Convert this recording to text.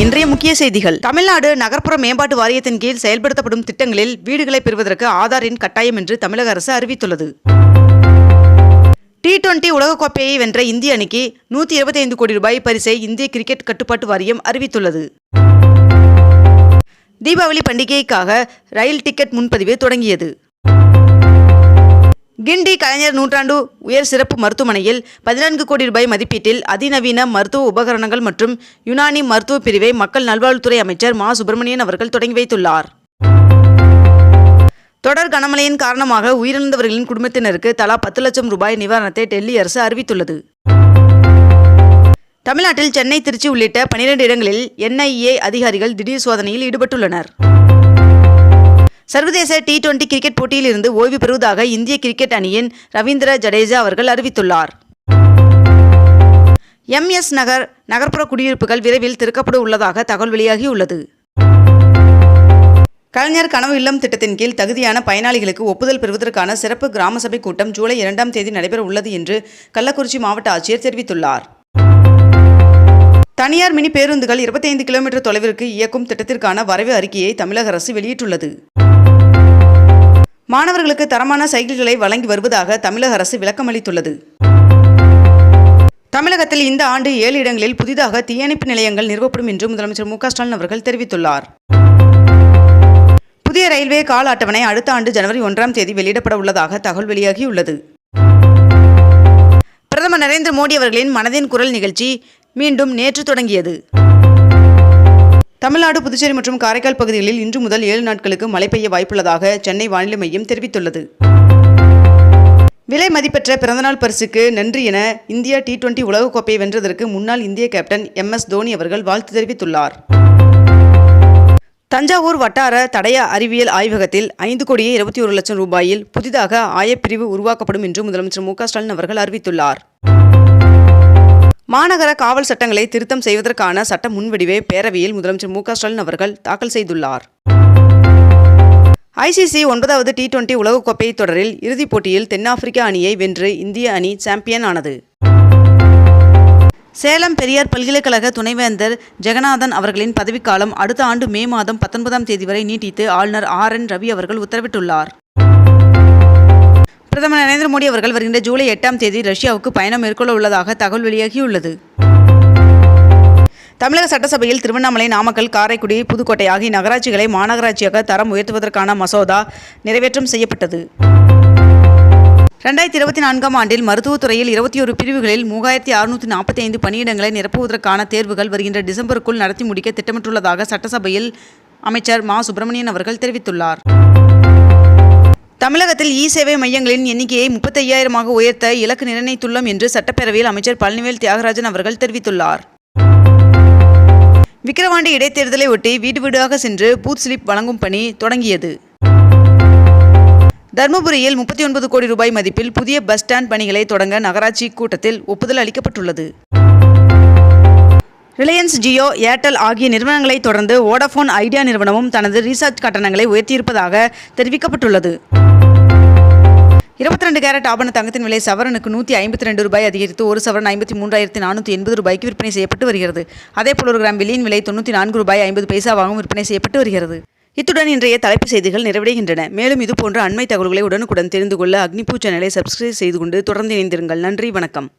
இன்றைய முக்கிய செய்திகள். தமிழ்நாடு நகர்ப்புற மேம்பாட்டு வாரியத்தின் கீழ் செயல்படுத்தப்படும் திட்டங்களில் வீடுகளை பெறுவதற்கு ஆதாரின் கட்டாயம் என்று தமிழக அரசு அறிவித்துள்ளது. டி டுவெண்டி உலகக்கோப்பையை வென்ற இந்திய அணிக்கு நூற்றி இருபத்தைந்து கோடி ரூபாய் பரிசை இந்திய கிரிக்கெட் கட்டுப்பாட்டு வாரியம் அறிவித்துள்ளது. தீபாவளி பண்டிகைக்காக ரயில் டிக்கெட் முன்பதிவு தொடங்கியது. கிண்டி கலைஞர் நூற்றாண்டு உயர் சிறப்பு மருத்துவமனையில் பதினான்கு கோடி ரூபாய் மதிப்பீட்டில் அதிநவீன மருத்துவ உபகரணங்கள் மற்றும் யுனானி மருத்துவ பிரிவை மக்கள் நல்வாழ்வுத்துறை அமைச்சர் மா. சுப்பிரமணியன் அவர்கள் தொடங்கி வைத்துள்ளார். தொடர் கனமழையின் காரணமாக உயிரிழந்தவர்களின் குடும்பத்தினருக்கு தலா பத்து லட்சம் ரூபாய் நிவாரணத்தை டெல்லி அரசு அறிவித்துள்ளது. தமிழ்நாட்டில் சென்னை திருச்சி உள்ளிட்ட பனிரெண்டு இடங்களில் என்ஐஏ அதிகாரிகள் திடீர் சோதனையில் ஈடுபட்டுள்ளனர். சர்வதேச டி டுவெண்டி கிரிக்கெட் போட்டியிலிருந்து ஓய்வு பெறுவதாக இந்திய கிரிக்கெட் அணியின் ரவீந்திர ஜடேஜா அவர்கள் அறிவித்துள்ளார். எம்எஸ் நகர் நகர்ப்புற குடியிருப்புகள் விரைவில் திறக்கப்பட உள்ளதாக தகவல் வெளியாகியுள்ளது. கலைஞர் கனவு இல்லம் திட்டத்தின் கீழ் தகுதியான பயனாளிகளுக்கு ஒப்புதல் பெறுவதற்கான சிறப்பு கிராம சபை கூட்டம் ஜூலை இரண்டாம் தேதி நடைபெற உள்ளது என்று கள்ளக்குறிச்சி மாவட்ட ஆட்சியர் தெரிவித்துள்ளார். தனியார் மினி பேருந்துகள் 25 கிலோமீட்டர் தொலைவிற்கு இயக்கும் திட்டத்திற்கான வரைவு அறிக்கையை தமிழக அரசு வெளியிட்டுள்ளது. மாணவர்களுக்கு தரமான சைக்கிள்களை வழங்கி வருவதாக தமிழக அரசு விளக்கமளித்துள்ளது தமிழகத்தில் இந்த ஆண்டு ஏழு இடங்களில் புதிதாக தீயணைப்பு நிலையங்கள் நிறுவப்படும் என்று முதலமைச்சர் மு ஸ்டாலின் அவர்கள் தெரிவித்துள்ளார். புதிய ரயில்வே கால அட்டவணை அடுத்த ஆண்டு ஜனவரி ஒன்றாம் தேதி வெளியிடப்பட உள்ளதாக தகவல் வெளியாகியுள்ளது. பிரதமர் நரேந்திர மோடி அவர்களின் மனதின் குரல் நிகழ்ச்சி மீண்டும் நேற்று தொடங்கியது. தமிழ்நாடு புதுச்சேரி மற்றும் காரைக்கால் பகுதிகளில் இன்று முதல் ஏழு நாட்களுக்கு மழை பெய்ய வாய்ப்புள்ளதாக சென்னை வானிலை மையம் தெரிவித்துள்ளது. விலை மதிப்பெற்ற பிறந்தநாள் பரிசுக்கு நன்றி என இந்தியா டி டுவெண்டி உலகக்கோப்பையை வென்றதற்கு முன்னாள் இந்திய கேப்டன் எம் எஸ் தோனி அவர்கள் வாழ்த்து தெரிவித்துள்ளார். தஞ்சாவூர் வட்டார தடய அறிவியல் ஆய்வகத்தில் ஐந்து கோடியே இருபத்தி ஒரு லட்சம் ரூபாயில் புதிதாக ஆயப்பிரிவு உருவாக்கப்படும் என்று முதலமைச்சர் மு க ஸ்டாலின் அவர்கள் அறிவித்துள்ளார். மாநகர காவல் சட்டங்களை திருத்தம் செய்வதற்கான சட்ட முன்வடிவை பேரவையில் முதலமைச்சர் மு ஸ்டாலின் அவர்கள் தாக்கல் செய்துள்ளார். ஐசிசி ஒன்பதாவது டி டுவெண்டி உலகக்கோப்பை தொடரில் இறுதிப் போட்டியில் தென்னாப்பிரிக்கா அணியை வென்று இந்திய அணி சாம்பியன் ஆனது. சேலம் பெரியார் பல்கலைக்கழக துணைவேந்தர் ஜெகநாதன் அவர்களின் பதவிக்காலம் அடுத்த ஆண்டு மே மாதம் பத்தொன்பதாம் தேதி வரை நீட்டித்து ஆளுநர் ஆர் என் ரவி அவர்கள் உத்தரவிட்டுள்ளார். பிரதமர் நரேந்திர மோடி அவர்கள் வருகின்ற ஜூலை எட்டாம் தேதி ரஷ்யாவுக்கு பயணம் மேற்கொள்ள உள்ளதாக தகவல் வெளியாகியுள்ளது. தமிழக சட்டசபையில் திருவண்ணாமலை நாமக்கல் காரைக்குடி புதுக்கோட்டை ஆகிய நகராட்சிகளை மாநகராட்சியாக தரம் உயர்த்துவதற்கான மசோதா நிறைவேற்றம் செய்யப்பட்டது. ரெண்டாயிரத்தி இருபத்தி நான்காம் ஆண்டில் மருத்துவத்துறையில் இருபத்தி ஒரு பிரிவுகளில் மூவாயிரத்தி அறுநூற்றி நாற்பத்தி ஐந்து பணியிடங்களை நிரப்புவதற்கான தேர்வுகள் வருகின்ற டிசம்பருக்குள் நடத்தி முடிக்க திட்டமிட்டுள்ளதாக சட்டசபையில் அமைச்சர் மா. சுப்பிரமணியன் அவர்கள் தெரிவித்துள்ளார். தமிழகத்தில் இ சேவை மையங்களின் எண்ணிக்கையை முப்பத்தையாயிரமாக உயர்த்த இலக்கு நிர்ணயித்துள்ளோம் என்று சட்டப்பேரவையில் அமைச்சர் பழனிவேல் தியாகராஜன் அவர்கள் தெரிவித்துள்ளார். விக்கிரவாண்டி இடைத்தேர்தலை ஒட்டி வீடு வீடாக சென்று பூத் ஸ்லிப் வழங்கும் பணி தொடங்கியது. தருமபுரியில் முப்பத்தி ஒன்பது கோடி ரூபாய் மதிப்பில் புதிய பஸ் ஸ்டாண்ட் பணிகளை தொடங்க நகராட்சி கூட்டத்தில் ஒப்புதல் அளிக்கப்பட்டுள்ளது. ரிலையன்ஸ் ஜியோ ஏர்டெல் ஆகிய நிறுவனங்களை தொடர்ந்து வோடஃபோன் ஐடியா நிறுவனமும் தனது ரீசார்ஜ் கட்டணங்களை உயர்த்தியிருப்பதாக தெரிவிக்கப்பட்டுள்ளது. இருபத்தி ரெண்டு கேரட் ஆபண தங்கத்தின் விலை சவரனுக்கு நூற்றி ஐம்பத்தி ரெண்டு ரூபாய் அதிகரித்து ஒரு சவரன் ஐம்பத்தி மூன்றாயிரத்தி நானூற்றி எண்பது ரூபாய்க்கு விற்பனை செய்யப்பட்டு வருகிறது. அதேபோல் ஒரு கிராம் வெள்ளியின் விலை தொண்ணூற்றி நான்கு ரூபாய் ஐம்பது பைசாவாகவும் விற்பனை செய்யப்பட்டு வருகிறது. இத்துடன் இன்றைய தலைப்பு செய்திகள் நிறைவடைகின்றன. மேலும் இதுபோன்ற அண்மை தகவல்களை உடனுக்குடன் தெரிந்து கொள்ள அக்னிபூ சேனலை சப்ஸ்கிரைப் செய்து கொண்டு தொடர்ந்து இணைந்திருங்கள். நன்றி வணக்கம்.